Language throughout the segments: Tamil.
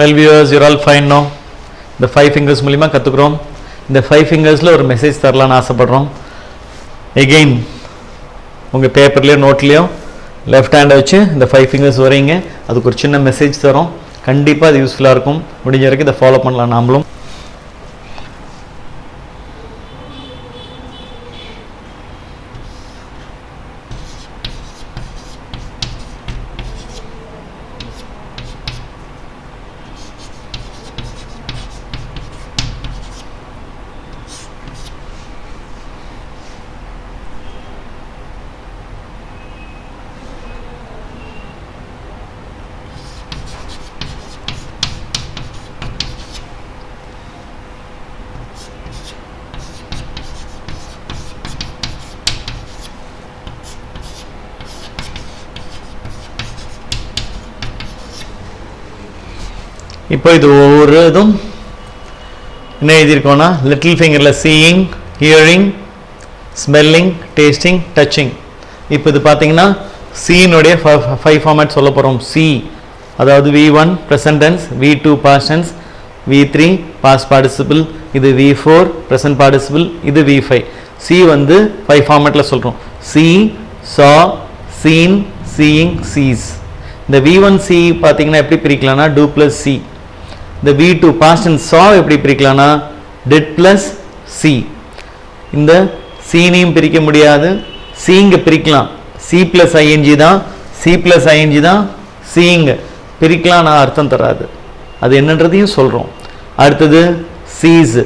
Well viewers you're all fine no இந்த ஃபைவ் ஃபிங்கர்ஸ் மூலிமா கற்றுக்குறோம் இந்த ஃபைவ் ஃபிங்கர்ஸில் ஒரு மெசேஜ் தரலான்னு ஆசைப்பட்றோம். எகெயின் உங்கள் பேப்பர்லேயோ நோட்லேயோ லெஃப்ட் ஹேண்டை வச்சு இந்த ஃபைவ் ஃபிங்கர்ஸ் வரீங்க அதுக்கு ஒரு சின்ன மெசேஜ் தரோம். கண்டிப்பாக அது யூஸ்ஃபுல்லாக இருக்கும். முடிஞ்ச வரைக்கும் இதை ஃபாலோ பண்ணலாம் நாமளும். இப்போ இது ஒவ்வொரு இதுவும் என்ன எழுதியிருக்கோன்னா little ஃபிங்கரில் seeing hearing smelling tasting touching இப்போ இது பார்த்தீங்கன்னா சீனுடைய ஃபைவ் ஃபார்மேட் சொல்ல போகிறோம் சி அதாவது V one present tense V two past tense V three past participle இது வி ஃபோர் ப்ரெசன்ட் பார்ட்டிசிபிள் இது வி ஃபைவ் சி வந்து ஃபைவ் ஃபார்மேட்டில் சொல்கிறோம் see saw seen seeing sees இந்த வி ஒன் சி பார்த்தீங்கன்னா எப்படி பிரிக்கலாம்னா டூ ப்ளஸ் சி இந்த வி டூ பாஸ்ட் அண்ட் எப்படி பிரிக்கலாம்னா டெட் ப்ளஸ் சி இந்த சீனையும் பிரிக்க முடியாது. சீங்க பிரிக்கலாம். சி ப்ளஸ் ஐஎன்ஜி தான். சி ப்ளஸ் ஐஎன்ஜி தான். சீங்க பிரிக்கலாம் நான் அர்த்தம் தராது. அது என்னன்றதையும் சொல்கிறோம் அடுத்தது சீஸ்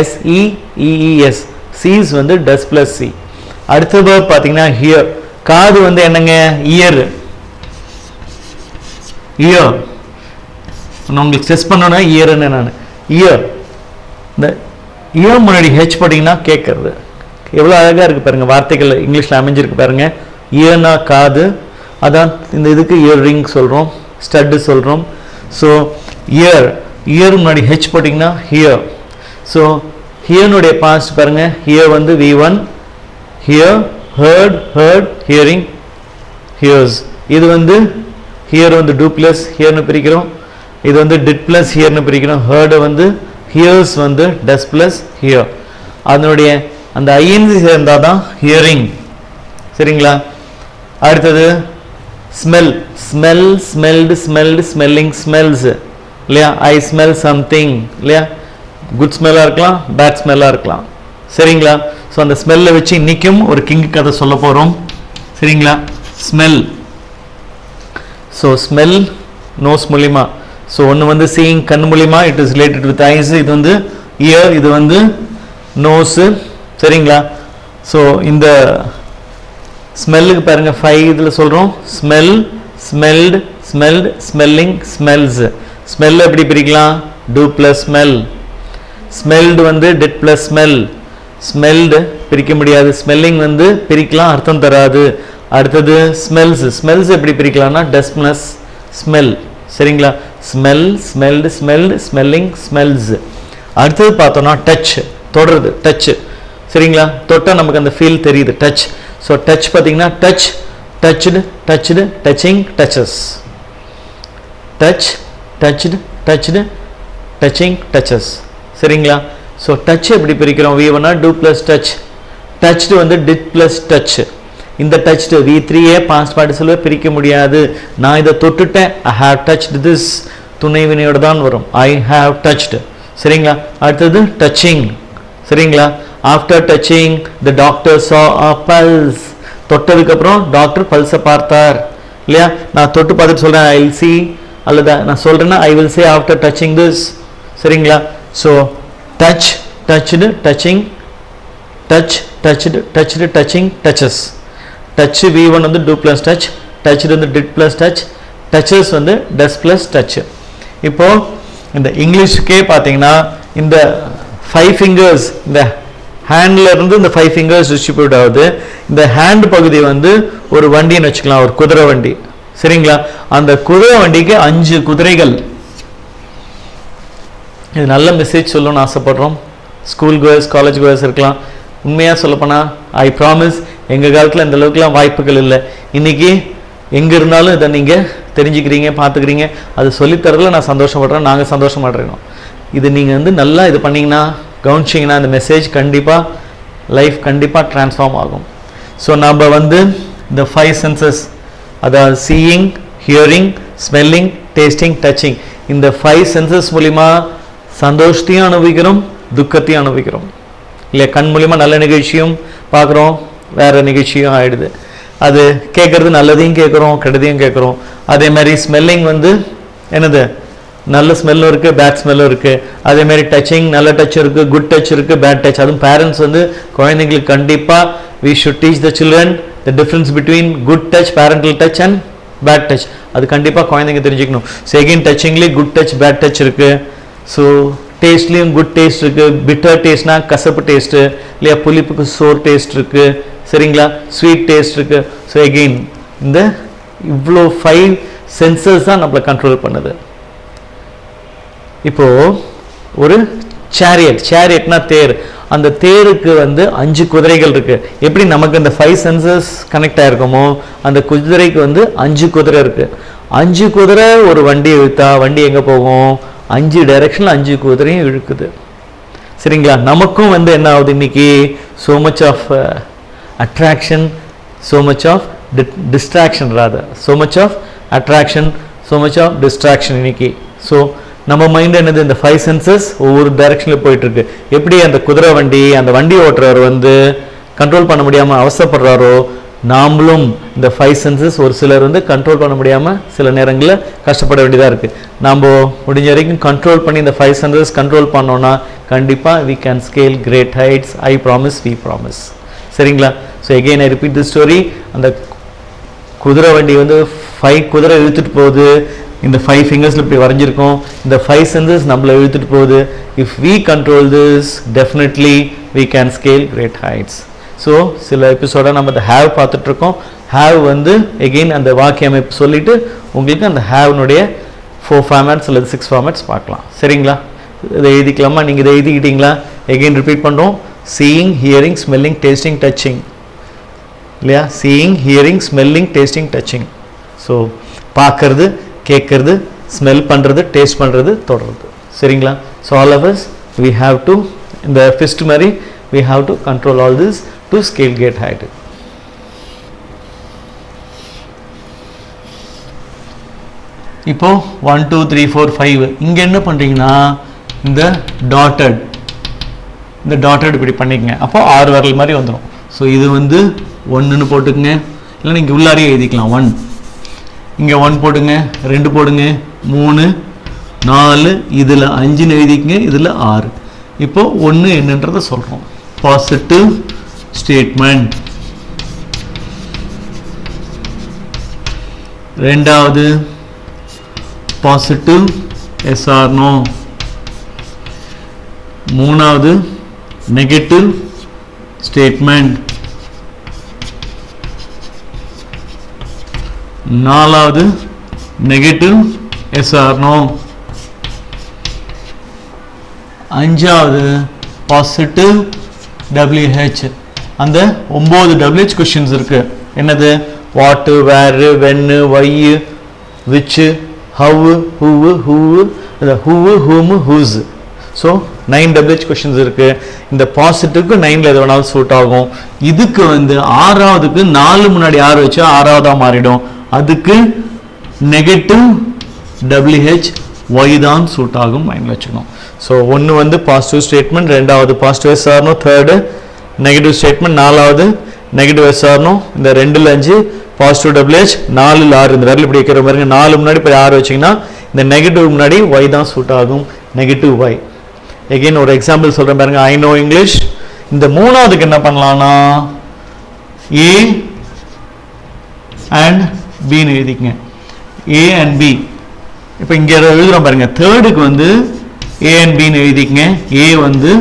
எஸ்இஇஎஸ் சீஸ் வந்து டஸ் ப்ளஸ் சி அடுத்தது பார்த்தீங்கன்னா ஹியர் காது வந்து என்னங்க? இயர் இயர் நான் உங்களுக்கு ஸ்ட்ரெஸ் பண்ணோன்னா இயர்னு நான். இயர் இந்த இயர் முன்னாடி ஹெச் போட்டிங்கன்னா கேட்கறது எவ்வளோ அழகாக இருக்குது பாருங்கள் வார்த்தைகள் இங்கிலீஷில் அமைஞ்சிருக்கு பாருங்கள் இயர்னா காது. அதான் இந்த இதுக்கு இயர் ரிங் சொல்கிறோம் ஸ்டட்டு சொல்கிறோம் ஸோ இயர் இயர் முன்னாடி ஹெச் போட்டிங்கன்னா ஹியர் ஸோ ஹியர்னுடைய பாஸ்ட் பாருங்கள் ஹியர் வந்து V one hear heard heard hearing hears இது வந்து ஹியர் வந்து டூப்ளஸ் ஹியர்னு பிரிக்கிறோம். இது வந்து டிட் ப்ளஸ் ஹியர்னு பிரிக்கணும். ஹேர்டு வந்து ஹியர்ஸ் வந்து டஸ் ப்ளஸ் ஹியர் அதனுடைய அந்த ஐஎன்சி சேர்ந்தால் தான் ஹியரிங் சரிங்களா? அடுத்தது smell smell smelled smelled smelling smells இல்லையா? ஐ ஸ்மெல் சம்திங் இல்லையா? குட் ஸ்மெல்லாக இருக்கலாம் பேட் ஸ்மெல்லாக இருக்கலாம். சரிங்களா? ஸோ அந்த ஸ்மெல்லை வச்சு இன்றைக்கும் ஒரு கிங்கு கதை சொல்ல போகிறோம் சரிங்களா? ஸ்மெல் ஸோ ஸ்மெல் நோஸ் மூலிமா ஸோ ஒன்று வந்து சீயிங் கண் மூலிமா it is related with eyes இது வந்து இயர் இது வந்து நோஸு சரிங்களா? ஸோ இந்த ஸ்மெல்லுக்கு பாருங்கள் ஃபைவ் இதில் சொல்கிறோம் smell smelled smelled smelling smells smell எப்படி பிரிக்கலாம்? டூ ப்ளஸ் ஸ்மெல் ஸ்மெல்டு வந்து டெட் ப்ளஸ் ஸ்மெல் ஸ்மெல்டு பிரிக்க முடியாது. ஸ்மெல்லிங் வந்து பிரிக்கலாம் அர்த்தம் தராது. அடுத்தது ஸ்மெல்ஸ் ஸ்மெல்ஸ் எப்படி பிரிக்கலாம்னா டஸ்ட்னஸ் ப்ளஸ் ஸ்மெல் சரிங்களா? Smell smelled smelled smelling smells அடுத்தது பார்த்தோன்னா டச் தொடருது டச் சரிங்களா? தொட்டால் நமக்கு அந்த ஃபீல் தெரியுது டச் ஸோ டச் பார்த்தீங்கன்னா touch touched touched touching touches touch touched touched touching touches சரிங்களா? ஸோ டச் எப்படி பிரிக்கிறோம்? வி ஒன்னா டூ ப்ளஸ் டச் டச்சு வந்து டிட் ப்ளஸ் டச் இந்த டச்டு வி த்ரீயே பாஸ்ட் பார்ட்டிசிபிளே பிரிக்க முடியாது. நான் இதை தொட்டுட்டேன். ஐ ஹாவ் டச்டு திஸ் துணை வினையோடு தான் வரும். ஐ ஹாவ் டச்டு சரிங்களா? அடுத்தது டச்சிங் சரிங்களா? ஆஃப்டர் டச்சிங் த டாக்டர் சா அ பல்ஸ் தொட்டதுக்கப்புறம் டாக்டர் பல்ஸை பார்த்தார். இல்லையா? நான் தொட்டு பார்த்துட்டு சொல்கிறேன் ஐ வில் சி அல்லது நான் சொல்கிறேன்னா I will say after touching this சரிங்களா? So touch touched touching touch touched touched touching touches touch V one வந்து டூ ப்ளஸ் டச் டச் வந்து டிட் ப்ளஸ் டச் டச்சஸ் வந்து டஸ் ப்ளஸ் டச் இப்போ இந்த இங்கிலீஷுக்கே பார்த்தீங்கன்னா இந்த ஃபைவ் ஃபிங்கர்ஸ் இந்த ஹேண்ட்ல இருந்து இந்த ஃபைவ் ஃபிங்கர்ஸ் டிஸ்ட்ரிபியூட் ஆகுது. இந்த ஹேண்ட் பகுதி வந்து ஒரு வண்டின்னு வச்சுக்கலாம் ஒரு குதிரை வண்டி. சரிங்களா? அந்த குதிரை வண்டிக்கு அஞ்சு குதிரைகள். இது நல்ல மெசேஜ் சொல்லணும்னு ஆசைப்படுறோம். ஸ்கூல் கோயர்ஸ் காலேஜ் கோயர்ஸ் இருக்கலாம். உண்மையாக சொல்லப்போனால் ஐ ப்ராமிஸ் எங்கள் காலத்தில் இந்த அளவுக்குலாம் வாய்ப்புகள் இல்லை. இன்றைக்கி எங்கே இருந்தாலும் இதை நீங்கள் தெரிஞ்சுக்கிறீங்க பார்த்துக்கிறீங்க அது சொல்லித்தரதில் நான் சந்தோஷப்படுறேன் நாங்கள் சந்தோஷப்படுறோம். இது நீங்கள் வந்து நல்லா இது பண்ணீங்கன்னா கவனிச்சிங்கன்னா இந்த மெசேஜ் கண்டிப்பாக லைஃப் கண்டிப்பாக ட்ரான்ஸ்ஃபார்ம் ஆகும். ஸோ நம்ம வந்து இந்த ஃபைவ் சென்சஸ் அதாவது seeing hearing smelling tasting touching இந்த ஃபைவ் சென்சஸ் மூலிமா சந்தோஷத்தையும் அனுபவிக்கிறோம் துக்கத்தையும் அனுபவிக்கிறோம். இல்லை கண் மூலிமா நல்ல நிகழ்ச்சியும் பார்க்குறோம் வேறு நிகழ்ச்சியும் ஆகிடுது அது கேட்குறது நல்லதையும் கேட்குறோம் கெட்டதையும் கேட்குறோம். அதே மாதிரி ஸ்மெல்லிங் வந்து என்னது? நல்ல ஸ்மெல்லும் இருக்குது பேட் ஸ்மெல்லும் இருக்குது அதே மாதிரி டச்சிங் நல்ல டச் இருக்குது குட் டச் இருக்குது பேட் டச் அதுவும் பேரண்ட்ஸ் வந்து குழந்தைங்களுக்கு கண்டிப்பாக we should teach the children the difference between good touch parental touch and bad touch அது கண்டிப்பாக குழந்தைங்க தெரிஞ்சுக்கணும். செகண்ட் டச்சிங்லேயே குட் டச் பேட் டச் இருக்குது ஸோ டேஸ்ட்லேயும் குட் டேஸ்ட் இருக்குது பிட்டர் டேஸ்ட்னா கசப்பு டேஸ்ட்டு இல்லையா புளிப்புக்கு சோர் டேஸ்ட் இருக்குது சரிங்களா? ஸ்வீட் டேஸ்ட் இருக்குது ஸோ எகெயின் இந்த இவ்வளோ ஃபைவ் சென்சர்ஸ் தான் நம்மளை கண்ட்ரோல் பண்ணுது. இப்போ ஒரு சேரியட் சேரியட்னா தேர். அந்த தேருக்கு வந்து அஞ்சு குதிரைகள் இருக்கு. எப்படி நமக்கு இந்த ஃபைவ் சென்சஸ் கனெக்ட் ஆயிருக்கோமோ அந்த குதிரைக்கு வந்து அஞ்சு குதிரை இருக்கு. அஞ்சு குதிரை ஒரு வண்டி இழுத்தா வண்டி எங்க போகும்? அஞ்சு டைரக்ஷன்ல அஞ்சு குதிரையும் இழுக்குது. சரிங்களா? நமக்கும் வந்து என்ன ஆகுது இன்னைக்கு? So much of attraction so much of distraction rather. So much of attraction so much of distraction இன்னைக்கு. ஸோ நம்ம மைண்ட் என்னது? இந்த ஃபைவ் சென்சஸ் ஒவ்வொரு டைரக்ஷனில் போயிட்டுருக்கு. எப்படி அந்த குதிரை வண்டி அந்த வண்டி ஓட்டுறவர் வந்து கண்ட்ரோல் பண்ண முடியாமல் அவசரப்படுறாரோ நாமளும் இந்த ஃபைவ் சென்சஸ் ஒரு சிலர் வந்து கண்ட்ரோல் பண்ண முடியாமல் சில நேரங்களில் கஷ்டப்பட வேண்டியதாக இருக்குது நாம் முடிஞ்ச வரைக்கும் கண்ட்ரோல் பண்ணி இந்த ஃபைவ் சென்சஸ் கண்ட்ரோல் பண்ணோன்னா கண்டிப்பாக we can scale great heights I promise we promise சரிங்களா? So again I repeat the story அந்த குதிரை வண்டி வந்து ஃபைவ் குதிரை இழுத்துட்டு போகுது. இந்த ஃபைவ் ஃபிங்கர்ஸில் இப்படி வரைஞ்சிருக்கோம். இந்த ஃபைவ் சென்சஸ் நம்மளை இழுத்துட்டு போகுது. If we control this definitely we can scale great heights so சில எபிசோட நம்ம இந்த ஹேவ் பார்த்துட்ருக்கோம். ஹேவ் வந்து எகெயின் அந்த வாக்கிய அமைப்பு சொல்லிவிட்டு உங்களுக்கு அந்த ஹேவ்னுடைய ஃபோர் ஃபார்மேட்ஸ் அல்லது சிக்ஸ் ஃபார்மேட்ஸ் பார்க்கலாம். சரிங்களா? இதை எழுதிக்கலாமா? நீங்கள் இதை எழுதிக்கிட்டீங்களா? எகெயின் ரிப்பீட் பண்ணுறோம் seeing hearing smelling tasting touching இல்லையா? Seeing hearing smelling tasting touching so பார்க்கறது கேட்கறது ஸ்மெல் பண்ணுறது டேஸ்ட் பண்ணுறது தொடர்றது. சரிங்களா? So all of us we have இந்த ஃபிஸ்ட் மாதிரி we have to control all this to scale great height இப்போ one two three four five இங்கே என்ன பண்ணுறீங்கன்னா இந்த டாட்டட் இந்த டாட்டட் இப்படி பண்ணிக்கங்க. அப்போ ஆறு வரல் மாதிரி வந்துடும் ஸோ இது வந்து ஒன்றுன்னு போட்டுக்கங்க. இல்லை நீங்கள் உள்ளாரையே எழுதிக்கலாம். ஒன் இங்கே ஒன் போடுங்க. ரெண்டு போடுங்க. மூணு. நாலு. இதில் அஞ்சுன்னு எழுதிக்கங்க. இதில் ஆறு. இப்போ ஒன்று என்னன்றதை சொல்கிறோம் பாசிட்டிவ் ஸ்டேட்மெண்ட் ரெண்டாவது. பாசிட்டிவ் எஸ்ஆர்னோ மூணாவது. நெகட்டிவ் ஸ்டேட்மெண்ட் நாலாவது நெகட்டிவ் எஸ்ஆர்னோ அஞ்சாவது பாசிட்டிவ் டபிள்யூஹெச் அந்த ஒம்பது டபிள்யூஹெச் கொஷின்ஸ் இருக்கு. என்னது? வாட்டு வேறு when why which how who who who whom whose so nine WH questions இருக்கு. இந்த பாசிட்டிவ்க்கு நைனில் எது வேணாலும் சூட் ஆகும். இதுக்கு வந்து ஆறாவதுக்கு நாலு முன்னாடி ஆறு வச்சா ஆறாவதாக மாறிடும். அதுக்கு நெகட்டிவ் டபிள்யூஹெச் ஒய் தான் சூட் ஆகும் மைண்டில் வச்சுக்கணும். ஸோ ஒன்று வந்து பாசிட்டிவ் ஸ்டேட்மெண்ட் ரெண்டாவது பாசிட்டிவ் எஸ்ஆர்னோ தேர்டு நெகட்டிவ் ஸ்டேட்மெண்ட் நாலாவது நெகட்டிவ் எஸ்ஆர்னோ இந்த ரெண்டுல அஞ்சு பாசிட்டிவ் டபிள்யூஹெச் நாலு ஆறு. இந்த விரல் இப்படி வைக்கிற மாதிரி நாலு முன்னாடி இப்போ ஆறு வச்சிங்கன்னா இந்த நெகட்டிவ் முன்னாடி ஒய் தான் சூட் ஆகும். நெகட்டிவ் ஒய் எகெயின் ஒரு எக்ஸாம்பிள் சொல்கிறேன் பாருங்க. ஐ நோ இங்கிலீஷ் இந்த மூணாவதுக்கு என்ன பண்ணலாம்னா ஏ அண்ட் பின்னு எழுதிக்கங்க. ஏ அண்ட் பி இப்போ இங்கே எழுதுகிறோம் பாருங்க. தேர்டுக்கு வந்து ஏ அண்ட் பின்னு எழுதிக்கங்க. ஏ வந்து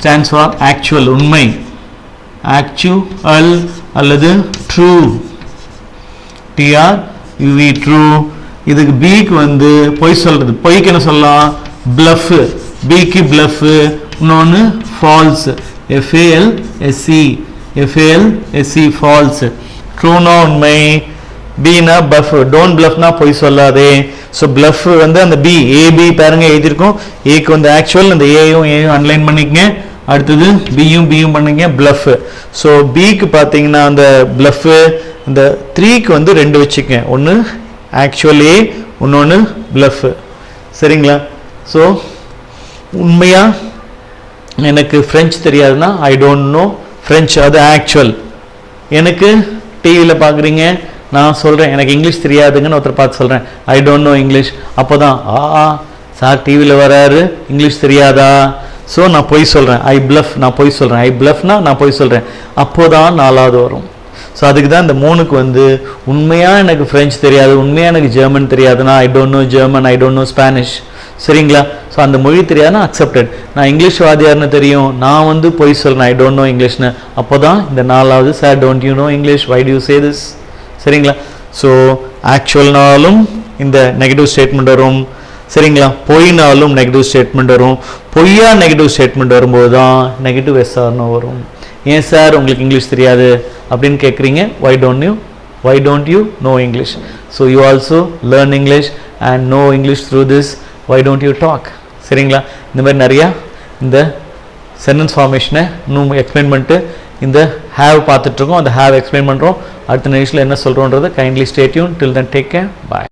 ஸ்டாண்ட்ஸ் ஃபார் ஆக்சுவல் உண்மை. ஆக்சுவல் அல்லது ட்ரூ டிஆர் யூவி ட்ரூ இதுக்கு பிக்கு வந்து பொய் சொல்கிறது பொய்க்கு என்ன சொல்லலாம்? பிளஃப் பிக்கு பிளஃபு இன்னொன்று false FAL SE FAL SE false ட்ரூனா உண்மை. பீனா பஃப் டோன்ட் பிளஃப்னா பொய் சொல்லாதே. ஸோ பிளஃப் வந்து அந்த பி ஏபி பாருங்க எழுதியிருக்கோம். ஏக்கு வந்து ஆக்சுவல் அந்த ஏயும் ஏயும் அன்லைன் பண்ணிக்கங்க. அடுத்தது பியும் பியும் பண்ணுங்க பிளஃப் ஸோ பிக்கு பார்த்தீங்கன்னா அந்த பிளஃப் இந்த த்ரீக்கு வந்து ரெண்டு வச்சுக்கங்க. ஒன்று ஆக்சுவல் ஏ இன்னொன்று பிளஃப் சரிங்களா? ஸோ உண்மையாக எனக்கு ஃப்ரெஞ்ச் தெரியாதுன்னா ஐ டோன்ட் நோ ஃப்ரெஞ்ச் அது ஆக்சுவல் எனக்கு டிவியில் பார்க்குறீங்க நான் சொல்கிறேன் எனக்கு இங்கிலீஷ் தெரியாதுங்கன்னு ஒருத்தர் பார்த்து சொல்கிறேன் ஐ டோன்ட் நோ இங்கிலீஷ் அப்போ தான் ஆ சார் டிவியில் வராரு இங்கிலீஷ் தெரியாதா? ஸோ நான் பொய் சொல்கிறேன் ஐ ப்ளஃப் நான் பொய் சொல்கிறேன் ஐ ப்ளஃப்னா நான் பொய் சொல்கிறேன் அப்போ தான் நாலாவது வரும். ஸோ அதுக்கு தான் இந்த மூணுக்கு வந்து உண்மையாக எனக்கு ஃப்ரெஞ்ச் தெரியாது உண்மையாக எனக்கு ஜெர்மன் தெரியாதுன்னா I don't know German I don't know Spanish சரிங்களா? ஸோ அந்த மொழி தெரியாதுன்னா அக்செப்டட் நான் இங்கிலீஷ் வாதியார்னு தெரியும். நான் வந்து பொய் சொல்கிறேன் ஐ டோன்ட் நோ இங்கிலீஷ்னு அப்போ தான் இந்த நாலாவது sir don't you know English why to say this சரிங்களா? ஸோ ஆக்சுவல்னாலும் இந்த நெகட்டிவ் ஸ்டேட்மெண்ட் வரும். சரிங்களா? பொய்னாலும் நெகட்டிவ் ஸ்டேட்மெண்ட் வரும். பொய்யா நெகட்டிவ் ஸ்டேட்மெண்ட் வரும்போது தான் நெகட்டிவ் எஸ்ஆர்னு வரும். ஏன் சார் உங்களுக்கு இங்கிலீஷ் தெரியாது? அப்படின்னு கேட்குறீங்க why don't you why don't you know English so you also learn English and know English through this why don't you talk சரிங்களா? இந்த மாதிரி நிறையா இந்த சென்டென்ஸ் ஃபார்மேஷனை இன்னும் எக்ஸ்பிளைன் பண்ணிட்டு இந்த ஹேவ் பார்த்துட்ருக்கோம் அந்த ஹேவ் எக்ஸ்பிளைன் பண்ணுறோம் அடுத்த நிமிஷத்தில் என்ன சொல்கிறோன்றது kindly stay tuned till then take care bye